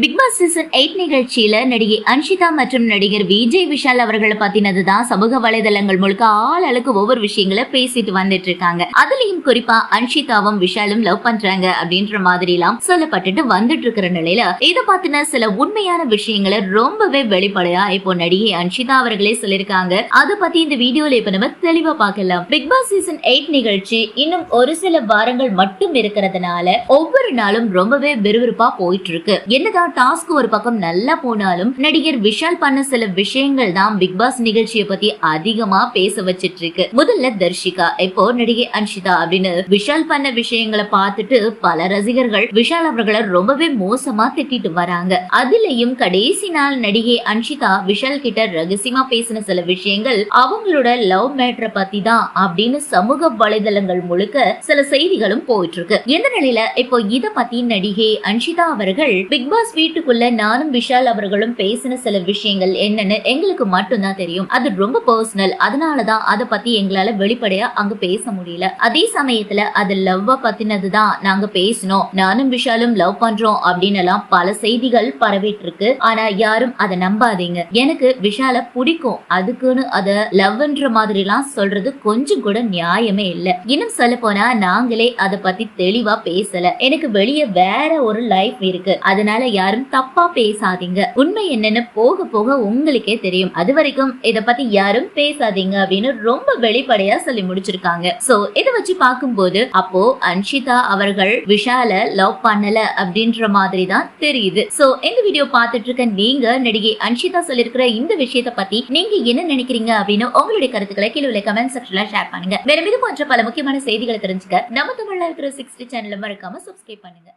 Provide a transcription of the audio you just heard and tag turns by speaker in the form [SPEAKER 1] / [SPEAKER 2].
[SPEAKER 1] Bigg Boss season eight நிகழ்ச்சியில நடிகை அன்ஷிதா மற்றும் நடிகர் விஜய் விஷால் அவர்களை பத்தினது தான் சமூக வலைதளங்கள் முழுக்க ஆள் அளவுக்கு ஒவ்வொரு விஷயங்களை பேசிட்டு வந்துட்டு இருக்காங்க. அதுலயும் குறிப்பா அன்ஷிதாவும் விஷாலும் லவ் பண்றாங்க அப்படின்ற மாதிரி எல்லாம் சொல்லப்பட்டுட்டு வந்துட்டு இருக்கிற நிலையில இதை பத்தின சில உண்மையான விஷயங்களை ரொம்பவே வெளிப்படையா இப்போ நடிகை அன்ஷிதா அவர்களே சொல்லியிருக்காங்க. அதை பத்தி இந்த வீடியோல இப்ப நம்ம தெளிவா பார்க்கலாம். பிக்பாஸ் சீசன் எயிட் நிகழ்ச்சி இன்னும் ஒரு சில வாரங்கள் மட்டும் இருக்கிறதுனால ஒவ்வொரு நாளும் ரொம்பவே விறுவிறுப்பா போயிட்டு இருக்கு. என்னதான் டாஸ்க் ஒரு பக்கம் நல்லா போனாலும் நடிகர் விஷால் பண்ண சில விஷயங்கள் தான் பிக் பாஸ் நிகழ்ச்சியை பத்தி அதிகமா பேச வச்சிட்டு இருக்கு முதல்ல தர்ஷிகா இப்போ நடிகை அன்ஷிதா அப்படின்னு விஷால் பண்ண விஷயங்களை பார்த்துட்டு பல ரசிகர்கள் விஷால் அவர்களை ரொம்பவே மோசமா திட்டிட்டு வராங்க. அதுலயும் கடைசி நாள் நடிகை அன்ஷிதா விஷால் கிட்ட ரகசியமா பேசின சில விஷயங்கள் அவங்களோட லவ் மேட்ர பத்தி தான் அப்படின்னு சமூக வலைதளங்கள் முழுக்க சில செய்திகளும் போயிட்டு இருக்கு இந்த நிலையில இப்போ இத பத்தி நடிகை அன்ஷிதா அவர்கள் பிக் பாஸ் வீட்டுக்குள்ள நானும் விஷால் அவர்களும் பேசின சில விஷயங்கள் என்னன்னு எங்களுக்கு மட்டும்தான் தெரியும். அது ரொம்ப பர்சனல் அதனாலதான் அதை பத்தி எங்களால வெளிப்படையா அங்க பேச முடியல. அதே சமயத்துல அது லவ்வ பத்தினதுதான் நாங்க பேசினோம். நானும் விஷாலும் லவ் பண்றோம் அப்படின்னு எல்லாம் பல செய்திகள் பரவிட்டு இருக்கு ஆனா யாரும் அதை நம்பாதீங்க. எனக்கு விஷால பிடிக்கும். அதுக்குன்னு அத லவ்ன்ற மாதிரி எல்லாம் சொல்றது கொஞ்சம் கூட நியாயமே இல்ல. இன்னும் சொல்ல போனா நாங்களே அதை பத்தி தெளிவா பேசல. எனக்கு வெளியே வேற ஒரு லைஃப் இருக்கு. அதனால யாரும் தப்பா பேசாதீங்க. உண்மை என்னன்னு போக போக உங்களுக்கே தெரியும். அது வரைக்கும் இத பத்தி யாரும் பேசாதீங்க அப்படின்னு ரொம்ப வெளிப்படையா சொல்லி முடிச்சிருக்காங்க. சோ இத வச்சு பார்க்கும்போது அப்போ அன்ஷிதா அவர்கள் விஷால லவ் பண்ணல அப்படின்ற மாதிரி தான் தெரியுது. சோ இந்த வீடியோ பார்த்துட்டு இருக்க நீங்க நடிகை அன்ஷிதா சொல்லிருக்கிற இந்த விஷயத்தை பத்தி நீங்க என்ன நினைக்கிறீங்க அப்படின்னு உங்களுடைய கருத்துக்களை கீழே உள்ள கமெண்ட் செக்ஷன்ல ஷேர் பண்ணுங்க. மேலும் இது போன்ற பல முக்கியமான செய்திகளை தெரிஞ்சுக்க நம்ம தமிழ்ல இருக்கிற சிக்ஸ்டி சேனலை மறக்காம சப்ஸ்கிரைப் பண்ணுங்க.